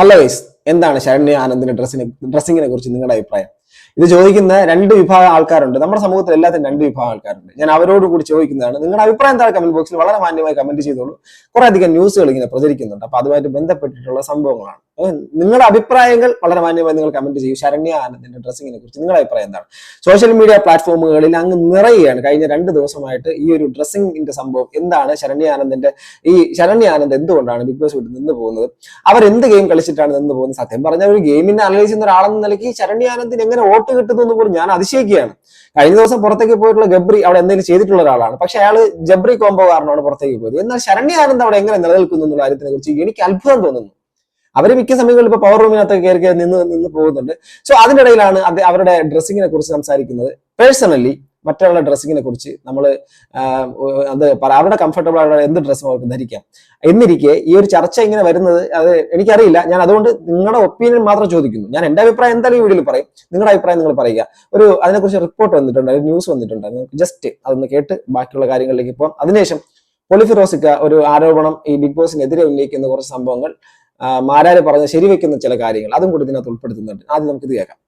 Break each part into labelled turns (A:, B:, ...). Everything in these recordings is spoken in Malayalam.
A: ഹലോ വൈസ് എന്താണ് ശരണ്യ ആനന്ദിന്റെ ഡ്രസ്സിനെ ഡ്രസ്സിങ്ങിനെ കുറിച്ച് നിങ്ങളുടെ അഭിപ്രായം? ഇത് ചോദിക്കുന്ന രണ്ട് വിഭാഗം ആൾക്കാരുണ്ട്. നമ്മുടെ സമൂഹത്തിൽ എല്ലാത്തിനും രണ്ട് വിഭാഗം ആൾക്കാരുണ്ട്. ഞാൻ അവരോട് കൂടി ചോദിക്കുന്നതാണ് നിങ്ങളുടെ അഭിപ്രായം താഴെ കമന്റ് ബോക്സിൽ വളരെ മാന്യമായി കമന്റ് ചെയ്തോളൂ. കുറെ അധികം ന്യൂസുകൾ ഇങ്ങനെ പ്രചരിക്കുന്നുണ്ട്. അപ്പൊ അതുമായിട്ട് ബന്ധപ്പെട്ടിട്ടുള്ള സംഭവങ്ങളാണ്. നിങ്ങളുടെ അഭിപ്രായങ്ങൾ വളരെ മാന്യമായി നിങ്ങൾ കമന്റ് ചെയ്യൂ. ശരണ്യ ആനന്ദിന്റെ ഡ്രസ്സിങ്ങിനെ കുറിച്ച് നിങ്ങളുടെ അഭിപ്രായം എന്താണ്? സോഷ്യൽ മീഡിയ പ്ലാറ്റ്ഫോമുകളിൽ അങ്ങ് നിറയുകയാണ്. കഴിഞ്ഞ രണ്ട് ദിവസമായിട്ട് ഈ ഒരു ഡ്രസ്സിങ്ങിന്റെ സംഭവം എന്താണ്? ശരണ്യ ആനന്ദിന്റെ ഈ ശരണ്യ ആനന്ദ് എന്തുകൊണ്ടാണ് ബിഗ് ബോസ് വീട്ടിൽ നിന്ന് പോകുന്നത്? അവർ എന്ത് ഗെയിം കളിച്ചിട്ടാണ് നിന്ന് പോകുന്നത്? സത്യം പറഞ്ഞ ഒരു ഗെയിമിനെ അനലൈസ് ചെയ്യുന്ന ഒരാളെന്ന നിലയ്ക്ക് ശരണ്യ ആനന്ദിന് എങ്ങനെ വോട്ട് കിട്ടുന്നു എന്ന് പോലും ഞാൻ അതിശയിക്കുകയാണ്. കഴിഞ്ഞ ദിവസം പുറത്തേക്ക് പോയിട്ടുള്ള ഗബ്രി അവിടെ എന്തെങ്കിലും ചെയ്തിട്ടുള്ള ഒരാളാണ്. പക്ഷെ അയാൾ ജബ്രി കോംബോ കാരണമാണ് പുറത്തേക്ക് പോയത്. എന്നാൽ ശരണ്യ ആനന്ദ് അവിടെ എങ്ങനെ നിലനിൽക്കുന്നു എന്നുള്ള കാര്യത്തിനെ കുറിച്ച് എനിക്ക് അത്ഭുതം തോന്നുന്നു. അവർ മിക്ക സമയങ്ങളിൽ ഇപ്പൊ പവർ റൂമിനകത്ത് കയറി കയറി നിന്ന് നിന്ന് പോകുന്നുണ്ട്. സോ അതിനിടയിലാണ് അത് അവരുടെ ഡ്രസ്സിങ്ങിനെ കുറിച്ച് സംസാരിക്കുന്നത്. പേഴ്സണലി മറ്റുള്ള ഡ്രസ്സിങ്ങിനെ കുറിച്ച് നമ്മൾ അത് അവരുടെ കംഫർട്ടബിൾ ആയിട്ടുള്ള എന്ത് ഡ്രസ്സും അവർക്ക് ധരിക്കാം. എന്നിരിക്കെ ഈ ഒരു ചർച്ച ഇങ്ങനെ വരുന്നത് അത് എനിക്കറിയില്ല. ഞാൻ അതുകൊണ്ട് നിങ്ങളുടെ ഒപ്പീനിയൻ മാത്രം ചോദിക്കുന്നു. ഞാൻ എന്റെ അഭിപ്രായം എന്തായാലും ഈ വീഡിയോയിൽ പറയും. നിങ്ങളുടെ അഭിപ്രായം നിങ്ങൾ പറയുക. ഒരു അതിനെക്കുറിച്ച് റിപ്പോർട്ട് വന്നിട്ടുണ്ട് ഒരു ന്യൂസ് വന്നിട്ടുണ്ട് ജസ്റ്റ് അതൊന്ന് കേട്ട് ബാക്കിയുള്ള കാര്യങ്ങളിലേക്ക് പോകാം അതിനുശേഷം പൊളിഫിറോസിക്ക ഒരു ആരോപണം ഈ ബിഗ് ബോസിനെതിരെ ഉന്നയിക്കുന്ന കുറച്ച് സംഭവങ്ങൾ മാരാര് പറഞ്ഞ് ശരിവെക്കുന്ന ചില കാര്യങ്ങൾ അതും കൂടി ഇതിനകത്ത് ഉൾപ്പെടുത്തുന്നുണ്ട്. ആദ്യം നമുക്ക് ഇത് കേൾക്കാം.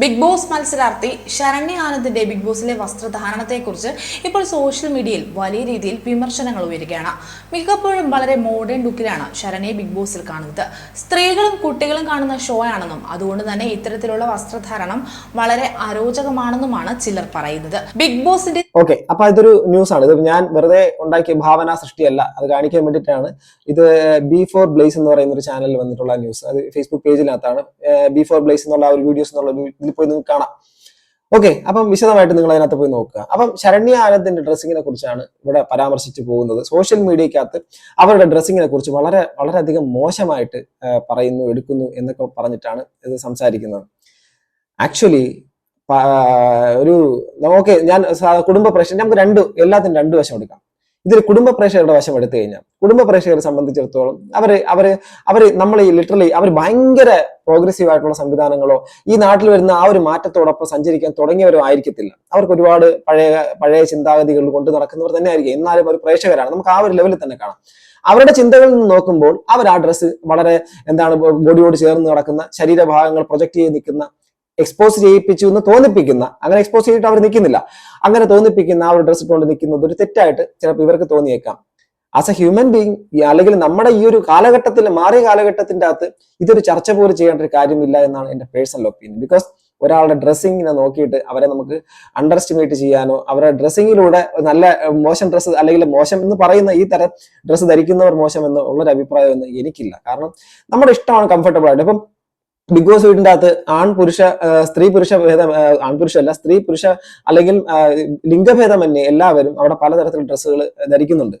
B: ബിഗ് ബോസ് മത്സരാർത്ഥി ശരണ്യ ആനന്ദിന്റെ ബിഗ് ബോസിലെ വസ്ത്രധാരണത്തെക്കുറിച്ച് ഇപ്പോൾ സോഷ്യൽ മീഡിയയിൽ വലിയ രീതിയിൽ വിമർശനങ്ങൾ ഉയരുകയാണ്. മിക്കപ്പോഴും വളരെ മോഡേൺ ലുക്കിലാണ് ശരണ്യെ ബിഗ് ബോസിൽ കാണുന്നത്. സ്ത്രീകളും കുട്ടികളും കാണുന്ന ഷോ ആണെന്നും അതുകൊണ്ട് തന്നെ ഇത്തരത്തിലുള്ള വസ്ത്രധാരണം വളരെ അരോചകമാണെന്നുമാണ് ചിലർ പറയുന്നത്. ബിഗ് ബോസിന്റെ
A: ഓക്കെ അപ്പൊ ഇതൊരു ന്യൂസ് ആണ്. ഇത് ഞാൻ വെറുതെ ഉണ്ടാക്കിയ ഭാവന സൃഷ്ടിയല്ല. അത് കാണിക്കാൻ വേണ്ടിയിട്ടാണ്. ഇത് ബി ഫോർ ബ്ലേസ് എന്ന് പറയുന്ന ഒരു ചാനലിൽ വന്നിട്ടുള്ള ന്യൂസ് അത് ഫേസ്ബുക്ക് പേജിനകത്താണ് ബി ഫോർ ബ്ലേസ് എന്നുള്ള ഒരു വീഡിയോസ് എന്നുള്ള ഇതിൽ പോയി നിങ്ങൾക്ക് കാണാം. ഓക്കെ അപ്പം വിശദമായിട്ട് നിങ്ങൾ അതിനകത്ത് പോയി നോക്കുക. അപ്പം ശരണ്യ ആനന്ദിന്റെ ഡ്രസ്സിങ്ങിനെ കുറിച്ചാണ് ഇവിടെ പരാമർശിച്ചു പോകുന്നത്. സോഷ്യൽ മീഡിയക്കകത്ത് അവരുടെ ഡ്രസ്സിങ്ങിനെ കുറിച്ച് വളരെ വളരെയധികം മോശമായിട്ട് പറയുന്നു എടുക്കുന്നു എന്നൊക്കെ പറഞ്ഞിട്ടാണ് ഇത് സംസാരിക്കുന്നത്. ആക്ച്വലി ഒരു ഓക്കെ ഞാൻ കുടുംബ പ്രശ്നം നമുക്ക് രണ്ട് എല്ലാത്തിനും രണ്ട് വശം എടുക്കാം. ഇതിൽ കുടുംബ പ്രേക്ഷകരുടെ വശം എടുത്തു കഴിഞ്ഞാൽ കുടുംബ പ്രേക്ഷകരെ സംബന്ധിച്ചിടത്തോളം അവർ അവർ അവർ നമ്മൾ ഈ ലിറ്ററലി അവർ ഭയങ്കര പ്രോഗ്രസീവ് ആയിട്ടുള്ള സംവിധാനങ്ങളോ ഈ നാട്ടിൽ വരുന്ന ആ ഒരു മാറ്റത്തോടൊപ്പം സഞ്ചരിക്കാൻ തുടങ്ങിയവരോ ആയിരിക്കത്തില്ല. അവർക്ക് ഒരുപാട് പഴയ പഴയ ചിന്താഗതികൾ കൊണ്ട് നടക്കുന്നവർ തന്നെ ആയിരിക്കും എന്നാലും ഒരു പ്രേക്ഷകരാണ്. നമുക്ക് ആ ഒരു ലെവലിൽ തന്നെ കാണാം. അവരുടെ ചിന്തകളിൽ നിന്ന് നോക്കുമ്പോൾ അവർ ആ ഡ്രസ്സ് വളരെ എന്താണ് ബോഡിയോട് ചേർന്ന് നടക്കുന്ന ശരീരഭാഗങ്ങൾ പ്രൊജക്ട് ചെയ്ത് നിൽക്കുന്ന എക്സ്പോസ് ചെയ്യിപ്പിച്ചു എന്ന് തോന്നിപ്പിക്കുന്ന അങ്ങനെ എക്സ്പോസ് ചെയ്തിട്ട് അവർ നിൽക്കുന്നില്ല. അങ്ങനെ തോന്നിപ്പിക്കുന്ന ആ ഒരു ഡ്രസ്സ് ഇട്ടുകൊണ്ട് നിൽക്കുന്നത് ഒരു തെറ്റായിട്ട് ചിലപ്പോൾ ഇവർക്ക് തോന്നിയേക്കാം. ആസ് എ ഹ്യൂമൻ ബീങ് അല്ലെങ്കിൽ നമ്മുടെ ഈ ഒരു കാലഘട്ടത്തിൽ മാറിയ കാലഘട്ടത്തിന്റെ അകത്ത് ഇതൊരു ചർച്ച പോലും ചെയ്യേണ്ട ഒരു കാര്യമില്ല എന്നാണ് എന്റെ പേഴ്സണൽ ഒപ്പീനിയൻ ബിക്കോസ് ഒരാളുടെ ഡ്രസ്സിങ്ങിനെ നോക്കിയിട്ട് അവരെ നമുക്ക് അണ്ടർ എസ്റ്റിമേറ്റ് ചെയ്യാനോ അവരുടെ ഡ്രസ്സിങ്ങിലൂടെ നല്ല മോശം ഡ്രസ്സ് അല്ലെങ്കിൽ മോശം എന്ന് പറയുന്ന ഈ തരം ഡ്രസ്സ് ധരിക്കുന്നവർ മോശം എന്ന് ഉള്ളൊരു അഭിപ്രായം ഒന്നും എനിക്കില്ല. കാരണം നമ്മുടെ ഇഷ്ടമാണ് കംഫർട്ടബിൾ ആയിട്ട്. ഇപ്പം ബിഗ് ബോസ് വീടിന്റെ അകത്ത് ആൺ പുരുഷ സ്ത്രീ പുരുഷ ഭേദം ആൺ പുരുഷല്ല സ്ത്രീ പുരുഷ അല്ലെങ്കിൽ ലിംഗഭേദം ലിംഗഭേദമന്യേ എല്ലാവരും അവിടെ പലതരത്തിലുള്ള ഡ്രസ്സുകൾ ധരിക്കുന്നുണ്ട്.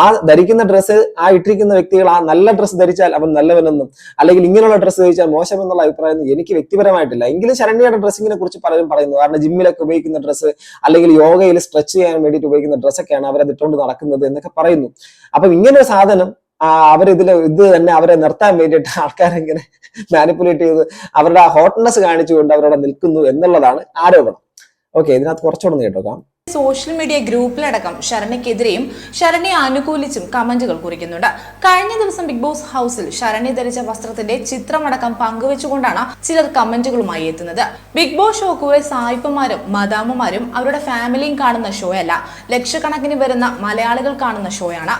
A: ആ ധരിക്കുന്ന ഡ്രസ്സ് ആ ഇട്ടിരിക്കുന്ന വ്യക്തികൾ ആ നല്ല ഡ്രസ്സ് ധരിച്ചാൽ അവൻ നല്ലവനെന്നും അല്ലെങ്കിൽ ഇങ്ങനെയുള്ള ഡ്രസ്സ് ധരിച്ചാൽ മോശം എന്നുള്ള അഭിപ്രായം എനിക്ക് വ്യക്തിപരമായിട്ടില്ല. എങ്കിലും ശരണ്യയുടെ ഡ്രസ്സിങ്ങിനെ കുറിച്ച് പലരും പറയുന്നു. കാരണം ജിമ്മിലൊക്കെ ഉപയോഗിക്കുന്ന ഡ്രസ്സ് അല്ലെങ്കിൽ യോഗയിൽ സ്ട്രെച്ച് ചെയ്യാൻ വേണ്ടിയിട്ട് ഉപയോഗിക്കുന്ന ഡ്രസ്സൊക്കെയാണ് അവരത് ഇട്ടുകൊണ്ട് നടക്കുന്നത് എന്നൊക്കെ പറയുന്നു. അപ്പം ഇങ്ങനെ ഒരു സാധനം അവരിതിൽ ഇത് തന്നെ അവരെ നിർത്താൻ വേണ്ടിയിട്ട് ആൾക്കാരെങ്ങനെ മാനിപ്പുലേറ്റ് ചെയ്ത് അവരുടെ ആ ഹോട്ട്നെസ് കാണിച്ചുകൊണ്ട് അവരവിടെ നിൽക്കുന്നു എന്നുള്ളതാണ് ആരോപണം. ഓക്കെ ഇതിനകത്ത് കുറച്ചുകൂടെ കേട്ടോക്കാം.
B: സോഷ്യൽ മീഡിയ ഗ്രൂപ്പിലടക്കം ശരണ്യക്കെതിരെയും ശരണ്യെ അനുകൂലിച്ചും കമന്റുകൾ കുറിക്കുന്നുണ്ട്. കഴിഞ്ഞ ദിവസം ബിഗ് ബോസ് ഹൗസിൽ ശരണ്യ ധരിച്ച വസ്ത്രത്തിന്റെ ചിത്രമടക്കം പങ്കുവെച്ചുകൊണ്ടാണ് ചിലർ കമന്റുകളുമായി എത്തുന്നത്. ബിഗ് ബോസ് ഷോ കുറെ സായിപ്പന്മാരും മദാമ്മമാരും അവരുടെ ഫാമിലിയും കാണുന്ന ഷോ അല്ല. ലക്ഷക്കണക്കിന് വരുന്ന മലയാളികൾ കാണുന്ന ഷോയാണ്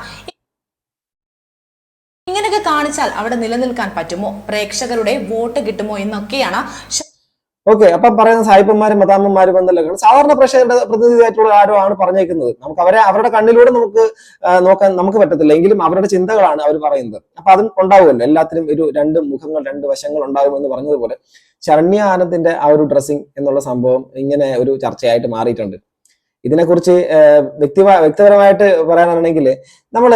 B: കാണിച്ചാൽ അവിടെ നിലനിൽക്കാൻ പറ്റുമോ? പ്രേക്ഷകരുടെ വോട്ട് കിട്ടുമോ എന്നൊക്കെയാണ്
A: ഓക്കെ അപ്പം പറയുന്ന സായിപ്പന്മാരും മതാമ്മമാരും എന്നല്ല സാധാരണ പ്രേക്ഷകരുടെ പ്രതിനിധിയായിട്ടുള്ള ആരോ ആണ് പറഞ്ഞേക്കുന്നത്. നമുക്ക് അവരെ അവരുടെ കണ്ണിലൂടെ നമുക്ക് നോക്കാൻ നമുക്ക് പറ്റത്തില്ല. എങ്കിലും അവരുടെ ചിന്തകളാണ് അവർ പറയുന്നത്. അപ്പൊ അതും ഉണ്ടാവുമല്ലോ. എല്ലാത്തിനും ഒരു രണ്ട് മുഖങ്ങൾ രണ്ട് വശങ്ങൾ ഉണ്ടാകുമെന്ന് പറഞ്ഞതുപോലെ ശരണ്യ ആനന്ദിന്റെ ആ ഒരു ഡ്രസ്സിങ് എന്നുള്ള സംഭവം ഇങ്ങനെ ഒരു ചർച്ചയായിട്ട് മാറിയിട്ടുണ്ട്. ഇതിനെക്കുറിച്ച് വ്യക്തി വ്യക്തിപരമായിട്ട് പറയാനാണെങ്കിൽ നമ്മൾ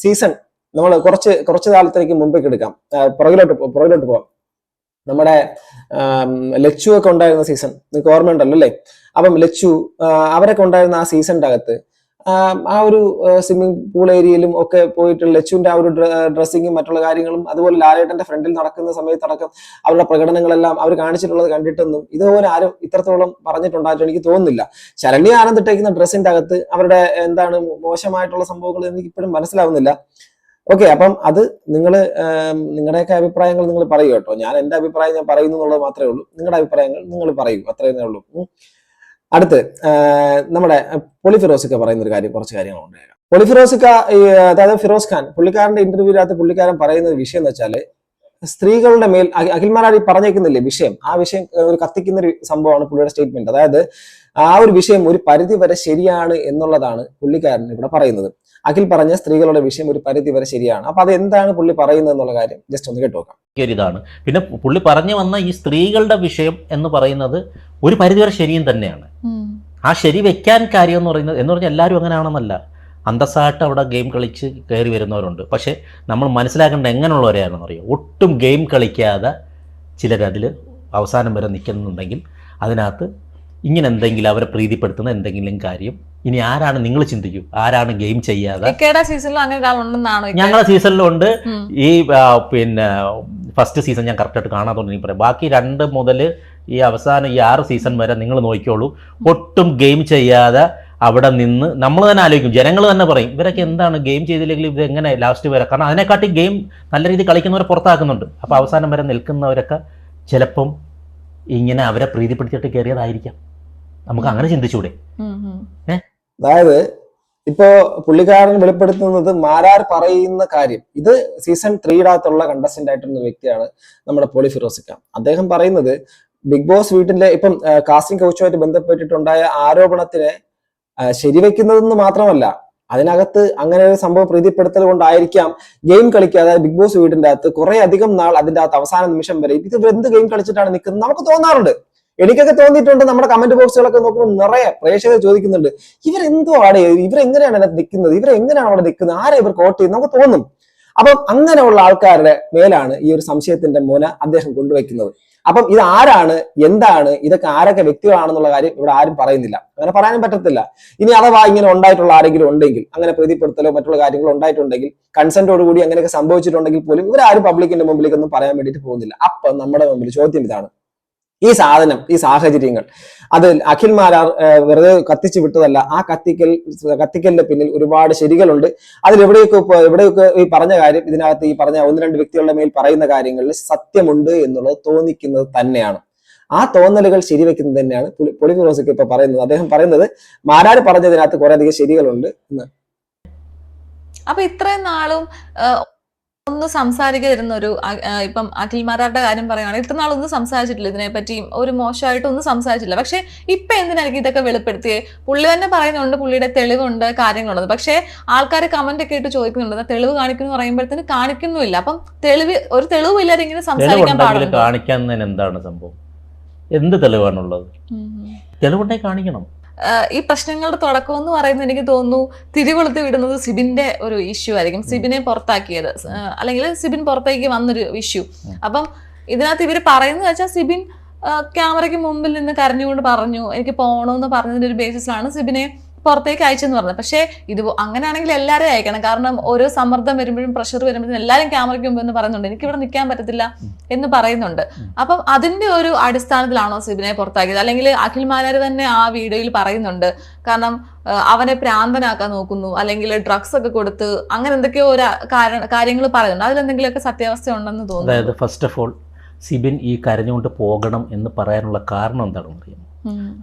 A: സീസൺ നമ്മൾ കുറച്ച് കുറച്ച് കാലത്തേക്ക് മുമ്പേക്ക് എടുക്കാം. പുറകിലോട്ട് പുറകിലോട്ട് പോവാം. നമ്മുടെ ലച്ചു ഒക്കെ ഉണ്ടായിരുന്ന സീസൺ നിങ്ങൾക്ക് ഓർമ്മയുണ്ടല്ലോ അല്ലേ? അപ്പം ലച്ചു അവരൊക്കെ ഉണ്ടായിരുന്ന ആ സീസണിന്റെ അകത്ത് ആ ഒരു സ്വിമ്മിംഗ് പൂൾ ഏരിയയിലും ഒക്കെ പോയിട്ട് ലച്ചുവിന്റെ ആ ഒരു ഡ്രസ്സിങ്ങും മറ്റുള്ള കാര്യങ്ങളും അതുപോലെ ലാലേട്ടന്റെ ഫ്രണ്ടിൽ നടക്കുന്ന സമയത്ത് നടക്കും അവരുടെ പ്രകടനങ്ങളെല്ലാം അവർ കാണിച്ചിട്ടുള്ളത് കണ്ടിട്ടൊന്നും ഇതുപോലെ ആരും ഇത്രത്തോളം പറഞ്ഞിട്ടുണ്ടായിട്ട് എനിക്ക് തോന്നുന്നില്ല. ശരണ്യ ആനന്ദിട്ടേക്കുന്ന ഡ്രസ്സിന്റെ അകത്ത് അവരുടെ എന്താണ് മോശമായിട്ടുള്ള സംഭവങ്ങൾ എനിക്ക് ഇപ്പോഴും മനസ്സിലാവുന്നില്ല. ഓക്കെ അപ്പം അത് നിങ്ങൾ നിങ്ങളുടെയൊക്കെ അഭിപ്രായങ്ങൾ നിങ്ങൾ പറയൂ കേട്ടോ. ഞാൻ എന്റെ അഭിപ്രായം ഞാൻ പറയുന്നു എന്നുള്ളത് മാത്രമേ ഉള്ളൂ. നിങ്ങളുടെ അഭിപ്രായങ്ങൾ നിങ്ങൾ പറയൂ. അത്രയേ ഉള്ളൂ. അടുത്ത് നമ്മുടെ പൊളി ഫിറോസിക്ക പറയുന്ന ഒരു കാര്യം കുറച്ച് കാര്യങ്ങളുണ്ട് പൊളി ഫിറോസിക്ക അതായത് ഫിറോസ് ഖാൻ പുള്ളിക്കാരന്റെ ഇന്റർവ്യൂവിനകത്ത് പുള്ളിക്കാരൻ പറയുന്ന വിഷയം എന്ന് വെച്ചാൽ സ്ത്രീകളുടെ മേൽ അഖി- അഖിൽമാരാടി പറഞ്ഞേക്കുന്നില്ലേ വിഷയം? ആ വിഷയം ഒരു കത്തിക്കുന്ന ഒരു സംഭവമാണ് പുള്ളിയുടെ സ്റ്റേറ്റ്മെന്റ് അതായത് ആ ഒരു വിഷയം ഒരു പരിധി വരെ ശരിയാണ് എന്നുള്ളതാണ് പുള്ളിക്കാരൻ ഇവിടെ പറയുന്നത്. അഖിൽ പറഞ്ഞ സ്ത്രീകളുടെ വിഷയം ഒരു പരിധി വരെ ശരിയാണ്. അപ്പൊ അത് എന്താണ് പുള്ളി പറയുന്നത് എന്നുള്ള കാര്യം ജസ്റ്റ് ഒന്ന് കേട്ടു നോക്കാം.
C: ഒരിതാണ് പിന്നെ പുള്ളി പറഞ്ഞു വന്ന ഈ സ്ത്രീകളുടെ വിഷയം എന്ന് പറയുന്നത് ഒരു പരിധി വരെ ശരിയും തന്നെയാണ്. ആ ശരി വെക്കാൻ കാര്യം എന്ന് പറയുന്നത് എന്ന് പറഞ്ഞാൽ എല്ലാവരും അങ്ങനെയാണെന്നല്ല അന്തസ്സായിട്ട് അവിടെ ഗെയിം കളിച്ച് കയറി വരുന്നവരുണ്ട്. പക്ഷേ നമ്മൾ മനസ്സിലാക്കേണ്ട എങ്ങനെയുള്ളവരെയാണെന്ന് അറിയാം? ഒട്ടും ഗെയിം കളിക്കാതെ ചിലരതിൽ അവസാനം വരെ നിൽക്കുന്നുണ്ടെങ്കിൽ അതിനകത്ത് ഇങ്ങനെ എന്തെങ്കിലും അവരെ പ്രീതിപ്പെടുത്തുന്ന എന്തെങ്കിലും കാര്യം ഇനി ആരാണ് നിങ്ങൾ ചിന്തിക്കൂ? ആരാണ് ഗെയിം ചെയ്യാതെ? ഞങ്ങളുടെ സീസണിലുണ്ട് ഈ പിന്നെ ഫസ്റ്റ് സീസൺ ഞാൻ കറക്റ്റായിട്ട് കാണാത്തോണ്ട് എനിക്ക് പറയാം ബാക്കി രണ്ട് മുതൽ ഈ അവസാനം ഈ ആറ് സീസൺ വരെ നിങ്ങൾ നോക്കിക്കോളൂ. ഒട്ടും ഗെയിം ചെയ്യാതെ അവിടെ നിന്ന് നമ്മൾ തന്നെ ആലോചിക്കും. ജനങ്ങൾ തന്നെ പറയും ഇവരൊക്കെ എന്താണ് ഗെയിം ചെയ്തില്ലെങ്കിൽ ഇത് എങ്ങനെ ലാസ്റ്റ് വരെ? കാരണം അതിനെക്കാട്ടി ഗെയിം നല്ല രീതിയിൽ കളിക്കുന്നവരെ പുറത്താക്കുന്നുണ്ട്. അപ്പോൾ അവസാനം വരെ നിൽക്കുന്നവരൊക്കെ ചിലപ്പം ഇങ്ങനെ അവരെ പ്രീതിപ്പെടുത്തിയിട്ട് കയറിയതായിരിക്കാം. നമുക്ക് അങ്ങനെ ചിന്തിച്ചൂടെ.
A: അതായത് ഇപ്പോ പുള്ളിക്കാരൻ വെളിപ്പെടുത്തുന്നത് മാരാർ പറയുന്ന കാര്യം ഇത് സീസൺ ത്രീയിടകത്തുള്ള കണ്ടസ്റ്റന്റ് ആയിട്ടുള്ള വ്യക്തിയാണ് നമ്മുടെ പോളി ഫിറോസിക്ക. അദ്ദേഹം പറയുന്നത് ബിഗ് ബോസ് വീട്ടിലെ ഇപ്പം കാസ്റ്റിംഗ് കൗച്ചുമായിട്ട് ബന്ധപ്പെട്ടിട്ടുണ്ടായ ആരോപണത്തിനെ ശരിവെക്കുന്നതെന്ന് മാത്രമല്ല അതിനകത്ത് അങ്ങനെ ഒരു സംഭവം പ്രീതിപ്പെടുത്തൽ കൊണ്ടായിരിക്കാം ഗെയിം കളിക്കാതെ ബിഗ് ബോസ് വീടിന്റെ അകത്ത് കുറെ അധികം നാൾ അതിന്റെ അകത്ത് അവസാന നിമിഷം വരെ ഇത് എന്ത് ഗെയിം കളിച്ചിട്ടാണ് നിൽക്കുന്നത് നമുക്ക് തോന്നാറുണ്ട്. എനിക്കൊക്കെ തോന്നിയിട്ടുണ്ട് നമ്മുടെ കമന്റ് ബോക്സുകളൊക്കെ നോക്കുമ്പോൾ നിറയെ പ്രേക്ഷകർ ചോദിക്കുന്നുണ്ട് ഇവരെന്തോ ആടെ ഇവരെങ്ങനെയാണ് അതിനകത്ത് നിൽക്കുന്നത് ഇവരെങ്ങനെയാണ് അവിടെ നിൽക്കുന്നത് ആരെ ഇവർ കോട്ട് ചെയ്യുന്നത്? നമുക്ക് തോന്നും. അപ്പം അങ്ങനെയുള്ള ആൾക്കാരുടെ മേലാണ് ഈ ഒരു സംശയത്തിന്റെ മുന അദ്ദേഹം കൊണ്ടുവയ്ക്കുന്നത്. അപ്പം ഇത് ആരാണ്? എന്താണ്? ഇതൊക്കെ ആരൊക്കെ വ്യക്തികളാണെന്നുള്ള കാര്യം ഇവിടെ ആരും പറയുന്നില്ല. അങ്ങനെ പറയാനും പറ്റത്തില്ല. ഇനി അഥവാ ഇങ്ങനെ ഉണ്ടായിട്ടുള്ള ആരെങ്കിലും ഉണ്ടെങ്കിൽ അങ്ങനെ പ്രീതിപ്പെടുത്തലോ മറ്റുള്ള കാര്യങ്ങളോ ഉണ്ടായിട്ടുണ്ടെങ്കിൽ കൺസെന്റോട് കൂടി അങ്ങനെയൊക്കെ സംഭവിച്ചിട്ടുണ്ടെങ്കിൽ പോലും ഇവരാരും പബ്ലിക്കിന്റെ മുമ്പിലേക്കൊന്നും പറയാൻ വേണ്ടിയിട്ട് പോകുന്നില്ല. അപ്പൊ നമ്മുടെ മുമ്പിൽ ചോദ്യം ഇതാണ്. ഈ സാധനം ഈ സാഹചര്യങ്ങൾ. അത് അഖിൽമാരാർ മാരാർ വെറുതെ കത്തിച്ചു വിട്ടതല്ല. ആ കത്തിക്കൽ കത്തിക്കലിന്റെ പിന്നിൽ ഒരുപാട് ശരികളുണ്ട്. അതിൽ എവിടെയൊക്കെ ഈ പറഞ്ഞ കാര്യം ഇതിനകത്ത് ഈ പറഞ്ഞ ഒന്ന് രണ്ട് വ്യക്തികളുടെ മേൽ പറയുന്ന കാര്യങ്ങളിൽ സത്യമുണ്ട് എന്നുള്ളത് തോന്നിക്കുന്നത് തന്നെയാണ്. ആ തോന്നലുകൾ ശരിവെക്കുന്നത് തന്നെയാണ് പുളി പൊളി ഫിറോസിക്ക് ഇപ്പൊ പറയുന്നത്. അദ്ദേഹം പറയുന്നത് മാരാർ പറഞ്ഞതിനകത്ത് അധികം ശരികളുണ്ട് എന്ന്.
D: അപ്പൊ ഇത്രയും നാളും ഒന്നും സംസാരിക്കാതിരുന്ന ഒരു ഇപ്പം അഖിൽമാരുടെ കാര്യം പറയുകയാണെങ്കിൽ ഇത്ര നാളൊന്നും സംസാരിച്ചിട്ടില്ല. ഇതിനെപ്പറ്റി ഒരു മോശമായിട്ട് ഒന്നും സംസാരിച്ചിട്ടില്ല. പക്ഷെ ഇപ്പൊ എന്തിനായിരിക്കും ഇതൊക്കെ വെളിപ്പെടുത്തിയേ? പുള്ളി തന്നെ പറയുന്നുണ്ട് പുള്ളിയുടെ തെളിവുണ്ട് കാര്യങ്ങളുണ്ട്. പക്ഷേ ആൾക്കാർ കമന്റ് ഒക്കെ ഇട്ട് ചോദിക്കുന്നുണ്ട്. "ദാ തെളിവ് കാണിക്കുന്നു പറയുമ്പോഴത്തേന് കാണിക്കുന്നുമില്ല. അപ്പം തെളിവ് ഒരു തെളിവില്ലാതെ ഇങ്ങനെ സംസാരിക്കാൻ
C: പാടില്ല എന്താണ് സംഭവം? എന്ത് തെളിവാണുള്ളത്. തെളിവുണ്ടെങ്കിൽ കാണിക്കണം.
D: ഈ പ്രശ്നങ്ങളുടെ തുടക്കം എന്ന് പറയുന്നത് എനിക്ക് തോന്നുന്നു തിരികൊളുത്തി വിടുന്നത് സിബിന്റെ ഒരു ഇഷ്യൂ ആയിരിക്കും. സിബിനെ പുറത്താക്കിയത്. അല്ലെങ്കിൽ സിബിൻ പുറത്തേക്ക് വന്നൊരു ഇഷ്യൂ. അപ്പം ഇതിനകത്ത് ഇവർ പറയുന്നത് വെച്ചാൽ സിബിൻ ക്യാമറയ്ക്ക് മുമ്പിൽ നിന്ന് കരഞ്ഞുകൊണ്ട് പറഞ്ഞു എനിക്ക് പോകണമെന്ന് പറഞ്ഞതിന്റെ ഒരു ബേസിസിലാണ് സിബിനെ പുറത്തേക്ക് അയച്ചെന്ന് പറഞ്ഞത് പക്ഷേ ഇത് അങ്ങനെയാണെങ്കിൽ എല്ലാവരും അയക്കണം. കാരണം ഓരോ സമ്മർദ്ദം വരുമ്പോഴും പ്രഷർ വരുമ്പോഴും എല്ലാവരും ക്യാമറയ്ക്ക് മുമ്പ് എന്ന് പറയുന്നുണ്ട് എനിക്ക് ഇവിടെ നിൽക്കാൻ പറ്റത്തില്ല എന്ന് പറയുന്നുണ്ട്. അപ്പം അതിന്റെ ഒരു അടിസ്ഥാനത്തിലാണോ സിബിനെ പുറത്താക്കിയത്? അല്ലെങ്കിൽ അഖിൽ മാലാര് തന്നെ ആ വീഡിയോയിൽ പറയുന്നുണ്ട്. കാരണം അവനെ പ്രാന്തനാക്കാൻ നോക്കുന്നു. അല്ലെങ്കിൽ ഡ്രഗ്സ് ഒക്കെ കൊടുത്ത് അങ്ങനെ എന്തൊക്കെയോ ഒരു കാര്യങ്ങൾ പറയുന്നുണ്ട്. അതിലെന്തെങ്കിലുമൊക്കെ സത്യാവസ്ഥ ഉണ്ടെന്ന്
C: അതായത്
D: തോന്നുന്നു
C: ഫസ്റ്റ് ഓഫ് ഓൾ സിബിൻ ഈ കരഞ്ഞുകൊണ്ട് പോകണം എന്ന് പറയാനുള്ള കാരണം എന്താണെന്ന് അറിയാം.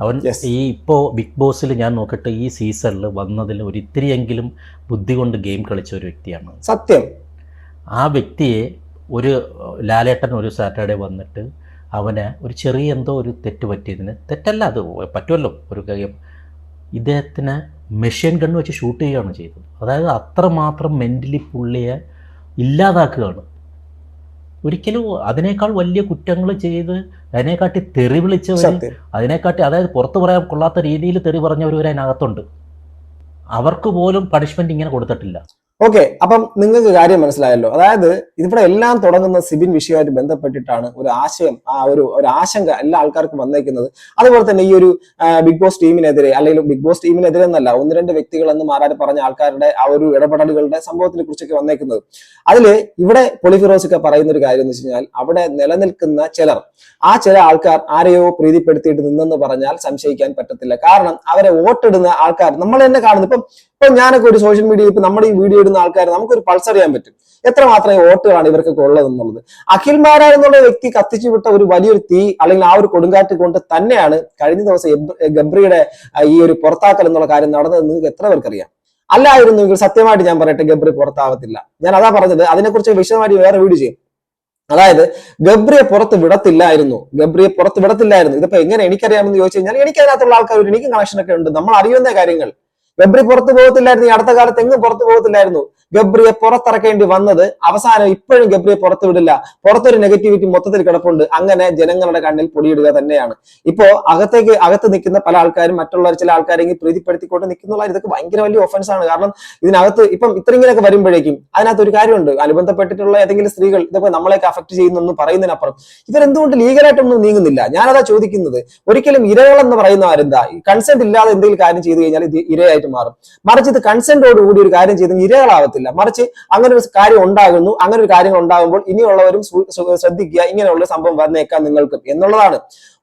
C: അവൻ ഈ ഇപ്പോൾ ബിഗ് ബോസിൽ ഞാൻ നോക്കട്ടെ ഈ സീസണിൽ വന്നതിൽ ഒരിത്തിരിയെങ്കിലും ബുദ്ധി കൊണ്ട് ഗെയിം കളിച്ച ഒരു വ്യക്തിയാണ്.
A: സത്യം.
C: ആ വ്യക്തിയെ ഒരു ലാലേട്ടൻ ഒരു സാറ്റർഡേ വന്നിട്ട് അവന് ഒരു ചെറിയ എന്തോ ഒരു തെറ്റ് പറ്റിയതിന് തെറ്റല്ല അത് പറ്റുമല്ലോ ഒരു കാര്യം. ഇദ്ദേഹത്തിന് മെഷീൻ ഗൺ വെച്ച് ഷൂട്ട് ചെയ്യുകയാണ് ചെയ്തത്. അതായത് അത്രമാത്രം മെന്റലി പുള്ളിയെ ഇല്ലാതാക്കുകയാണ്. ഒരിക്കലും അതിനേക്കാൾ വലിയ കുറ്റങ്ങൾ ചെയ്ത് അതിനെക്കാട്ടി തെറി വിളിച്ചവർ അതിനെക്കാട്ടി അതായത് പുറത്ത് പറയാൻ കൊള്ളാത്ത രീതിയിൽ തെറി പറഞ്ഞവർ വരെ അതിനകത്തുണ്ട്. അവർക്ക് പോലും പണിഷ്മെന്റ് ഇങ്ങനെ കൊടുത്തിട്ടില്ല.
A: ഓക്കെ അപ്പം നിങ്ങൾക്ക് കാര്യം മനസ്സിലായല്ലോ. അതായത് ഇവിടെ എല്ലാം തുടങ്ങുന്ന സിബിൻ വിഷയമായിട്ട് ബന്ധപ്പെട്ടിട്ടാണ് ഒരു ആശയം ആ ഒരു ഒരു ആശങ്ക എല്ലാ ആൾക്കാർക്കും വന്നേക്കുന്നത്. അതുപോലെ തന്നെ ഈ ഒരു ബിഗ് ബോസ് ടീമിനെതിരെ അല്ലെങ്കിൽ ബിഗ് ബോസ് ടീമിനെതിരെ എന്നല്ല ഒന്ന് രണ്ട് വ്യക്തികൾ എന്ന് മാറാതെ പറഞ്ഞ ആൾക്കാരുടെ ആ ഒരു ഇടപെടലുകളുടെ സംഭവത്തിനെ കുറിച്ചൊക്കെ വന്നേക്കുന്നത്. അതിൽ ഇവിടെ പൊളിഫിറോസ് ഒക്കെ പറയുന്ന ഒരു കാര്യം എന്ന് വെച്ച് കഴിഞ്ഞാൽ അവിടെ നിലനിൽക്കുന്ന ചിലർ ആ ചില ആൾക്കാർ ആരെയോ പ്രീതിപ്പെടുത്തിയിട്ട് നിന്നെന്ന് പറഞ്ഞാൽ സംശയിക്കാൻ പറ്റത്തില്ല. കാരണം അവരെ വോട്ടിടുന്ന ആൾക്കാർ നമ്മൾ തന്നെ കാണുന്നു ഇപ്പം ഇപ്പൊ ഞാനൊക്കെ ഒരു സോഷ്യൽ മീഡിയയിൽ ഇപ്പൊ നമ്മുടെ ഈ വീഡിയോ ഇടുന്ന ആൾക്കാർ നമുക്കൊരു പൾസ് അറിയാൻ പറ്റും. എത്ര മാത്രമേ വോട്ടുകളാണ് ഇവർക്കൊക്കെ ഉള്ളത് എന്നുള്ളത്. അഖിൽ എന്നുള്ള വ്യക്തി കത്തിച്ചു വിട്ട ഒരു വലിയൊരു തീ അല്ലെങ്കിൽ ആ ഒരു കൊടുങ്കാറ്റ് കൊണ്ട് തന്നെയാണ് കഴിഞ്ഞ ദിവസം ഗബ്രിയുടെ ഈ ഒരു പുറത്താക്കൽ എന്നുള്ള കാര്യം നടന്നത് നിങ്ങൾക്ക് എത്ര പേർക്കറിയാം? അല്ലായിരുന്നുവെങ്കിൽ സത്യമായിട്ട് ഞാൻ പറയട്ടെ ഗബ്രി പുറത്താവത്തില്ല. ഞാൻ അതാ പറഞ്ഞത് അതിനെക്കുറിച്ച് വിശദമായിട്ട് വേറെ വീഡിയോ ചെയ്യും. അതായത് ഗബ്രിയെ പുറത്ത് വിടത്തില്ലായിരുന്നു. ഗബ്രിയെ പുറത്ത് വിടത്തില്ലായിരുന്നു. ഇതിപ്പോ എങ്ങനെ എനിക്കറിയാമെന്ന് ചോദിച്ചു കഴിഞ്ഞാൽ എനിക്ക് അതിനകത്തുള്ള ആൾക്കാർ എനിക്കും കണക്ഷൻ ഒക്കെ ഉണ്ട്. നമ്മൾ അറിയുന്ന കാര്യങ്ങൾ. ഗബ്രി പുറത്തു പോകത്തില്ലായിരുന്നു ഈ അടുത്ത കാലത്ത് എങ്ങും പുറത്തു പോകത്തില്ലായിരുന്നു. ഗബ്രിയെ പുറത്തിറക്കേണ്ടി വന്നത് അവസാനം ഇപ്പോഴും ഗബ്രിയെ പുറത്തു വിടില്ല. പുറത്തൊരു നെഗറ്റിവിറ്റി മൊത്തത്തിൽ കിടപ്പുണ്ട്. അങ്ങനെ ജനങ്ങളുടെ കണ്ണിൽ പൊടിയിടുക തന്നെയാണ്. ഇപ്പോ അകത്തേക്ക് അകത്ത് നിൽക്കുന്ന പല ആൾക്കാരും മറ്റുള്ള ചില ആൾക്കാരെങ്കിൽ പ്രീതിപ്പെടുത്തിക്കൊണ്ട് നിൽക്കുന്നുള്ള ഇതൊക്കെ ഭയങ്കര വലിയ ഒഫൻസ് ആണ്. കാരണം ഇതിനകത്ത് ഇപ്പം ഇത്രയെങ്കിലൊക്കെ വരുമ്പോഴേക്കും അതിനകത്ത് ഒരു കാര്യമുണ്ട്. അനുബന്ധപ്പെട്ടിട്ടുള്ള ഏതെങ്കിലും സ്ത്രീകൾ ഇതൊക്കെ നമ്മളെയൊക്കെ അഫക്ട് ചെയ്യുന്നെന്ന് പറയുന്നതിനപ്പുറം ഇവരെന്തുകൊണ്ട് ലീഗലായിട്ടൊന്നും നീങ്ങുന്നില്ല? ഞാനതാ ചോദിക്കുന്നത്. ഒരിക്കലും ഇരകൾ എന്ന് പറയുന്ന ആരെന്താ? കൺസെന്റ് ഇല്ലാതെ എന്തെങ്കിലും കാര്യം ചെയ്തു കഴിഞ്ഞാൽ ഇത് ഇരയായിട്ട് മാറും. മറിച്ച് ഇത് കൺസെന്റോട് കൂടി ഒരു കാര്യം ചെയ്ത് ഇരകളാവത്തില്ല. മറിച്ച് അങ്ങനെ ഒരു കാര്യം ഉണ്ടാകുന്നു. അങ്ങനെ ഒരു കാര്യങ്ങൾ ഉണ്ടാകുമ്പോൾ ഇനിയുള്ളവരും ശ്രദ്ധിക്കുക ഇങ്ങനെയുള്ള സംഭവം വന്നേക്കാം നിങ്ങൾക്കും എന്നുള്ളതാണ്.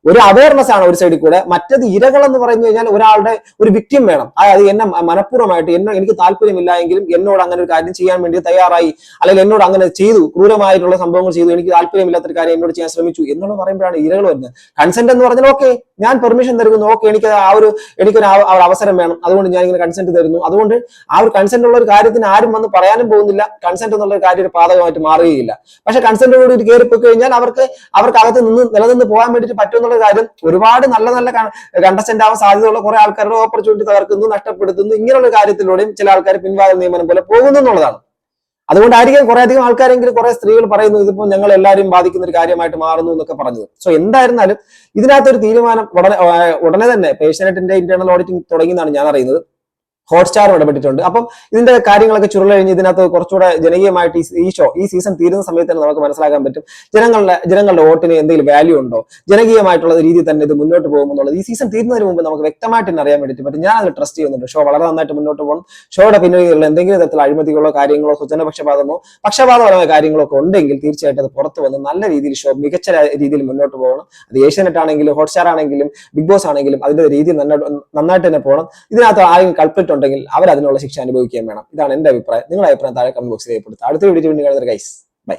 A: ഒരു അവയർനെസ് ആണ് ഒരു സൈഡിൽ കൂടെ. മറ്റത് ഇരകൾ എന്ന് പറഞ്ഞു കഴിഞ്ഞാൽ ഒരാളുടെ ഒരു വിക്ടിം വേണം. അതായത് എന്നെ മനഃപൂർവമായിട്ട് എന്നെ എനിക്ക് താല്പര്യമില്ല എങ്കിലും എന്നോട് അങ്ങനെ ഒരു കാര്യം ചെയ്യാൻ വേണ്ടി തയ്യാറായി അല്ലെങ്കിൽ എന്നോട് അങ്ങനെ ചെയ്തു ക്രൂരമായിട്ടുള്ള സംഭവങ്ങൾ ചെയ്തു എനിക്ക് താല്പര്യമില്ലാത്തൊരു കാര്യം എന്നോട് ചെയ്യാൻ ശ്രമിച്ചു എന്നുള്ള പറയുമ്പോഴാണ് ഇരകൾ വരുന്നത്. കൺസെന്റ് എന്ന് പറഞ്ഞാൽ ഓക്കെ ഞാൻ പെർമിഷൻ തരുന്നു ഓക്കെ എനിക്ക് ആ ഒരു എനിക്കൊരു അവസരം വേണം. അതുകൊണ്ട് ഞാൻ ഇങ്ങനെ കൺസെന്റ് തരുന്നു. അതുകൊണ്ട് ആ ഒരു കൺസെന്റ് ഉള്ള ഒരു കാര്യത്തിന് ആരും വന്ന് പറയാനും പോകുന്നില്ല. കൺസെന്റ് എന്നുള്ള ഒരു കാര്യം ഒരു പാതകമായിട്ട് മാറുകയില്ല. പക്ഷെ കൺസെന്റോട് കൂടി കയറിപ്പോയി കഴിഞ്ഞാൽ അവർക്ക് അവർക്ക് അകത്ത് നിന്ന് നിലനിന്ന് പോകാൻ വേണ്ടിയിട്ട് പറ്റുമെന്നുള്ള കാര്യം ഒരുപാട് നല്ല നല്ല കണ്ടസ്റ്റന്റ് ആവാൻ സാധ്യതയുള്ള കുറെ ആൾക്കാരുടെ ഓപ്പർച്യൂണിറ്റി തകർക്കുന്നു നഷ്ടപ്പെടുത്തുന്നു ഇങ്ങനെയുള്ള കാര്യത്തിലൂടെയും ചില ആൾക്കാർ പിൻവാതിൽ നിയമനം പോലെ പോകുന്നു എന്നുള്ളതാണ്. അതുകൊണ്ടായിരിക്കും കുറെ അധികം ആൾക്കാരെങ്കിലും കുറെ സ്ത്രീകൾ പറയുന്നു ഇതിപ്പോ ഞങ്ങൾ എല്ലാവരും ബാധിക്കുന്ന ഒരു കാര്യമായിട്ട് മാറുന്നു എന്നൊക്കെ പറഞ്ഞത്. സോ എന്തായിരുന്നാലും ഇതിനകത്തൊരു തീരുമാനം ഉടനെ ഉടനെ തന്നെ പേഷ്യനറ്റിന്റെ ഇന്റേണൽ ഓഡിറ്റിംഗ് തുടങ്ങിയെന്നാണ് ഞാൻ അറിയുന്നത്. ഹോട്ട്സ്റ്റാറും ഇടപെട്ടിട്ടുണ്ട്. അപ്പം ഇതിന്റെ കാര്യങ്ങളൊക്കെ ചുരുളഴിഞ്ഞ് ഇതിനകത്ത് കുറച്ചുകൂടെ ജനകീയമായിട്ട് ഈ- ഷോ ഈ സീസൺ തീരുന്ന സമയത്ത് തന്നെ നമുക്ക് മനസ്സിലാക്കാൻ പറ്റും. ജനങ്ങളുടെ ജനങ്ങളുടെ വോട്ടിന് എന്തെങ്കിലും വാല്യൂ ഉണ്ടോ? ജനകീയമായിട്ടുള്ള രീതിയിൽ തന്നെ ഇത് മുന്നോട്ട് പോകുമെന്നുള്ളത് ഈ സീസൺ തീരുന്നതിന് മുമ്പ് നമുക്ക് വ്യക്തമായിട്ട് തന്നെ അറിയാൻ വേണ്ടിയിട്ട് പറ്റും. ഞാൻ അത് ട്രസ്റ്റ് ചെയ്യുന്നുണ്ട്. ഷോ വളരെ നന്നായിട്ട് മുന്നോട്ട് പോകണം ഷോയുടെ പിന്നിലുള്ള എന്തെങ്കിലും തരത്തിൽ അഴിമതികളോ കാര്യങ്ങളോ സ്വജനപക്ഷപാതമോ പക്ഷപാതപരമായ കാര്യങ്ങളോ ഒക്കെ ഉണ്ടെങ്കിൽ തീർച്ചയായിട്ടും അത് പുറത്ത് വന്ന് നല്ല രീതിയിൽ ഷോ മികച്ച രീതിയിൽ മുന്നോട്ട് പോകണം. അത് ഏഷ്യാനെറ്റ് ആണെങ്കിലും ഹോട്ട്സ്റ്റാർ ആണെങ്കിലും ബിഗ് ബോസ് ആണെങ്കിലും അതിന്റെ രീതിയിൽ നന്നായിട്ട് തന്നെ പോകണം. ഇതിനകത്ത് ആരെങ്കിലും കൾപ്രിറ്റ് ഉണ്ടെങ്കിൽ അവർ അതിനുള്ള ശിക്ഷ അനുഭവിക്കുകയും വേണം. ഇതാണ് എന്റെ അഭിപ്രായം. നിങ്ങളുടെ അഭിപ്രായം താഴെ കമന്റ് ബോക്സിൽ രേഖപ്പെടുത്തുക. അടുത്ത വീഡിയോ വീണ്ടും കാണുന്നത് ഗൈസ് ബൈ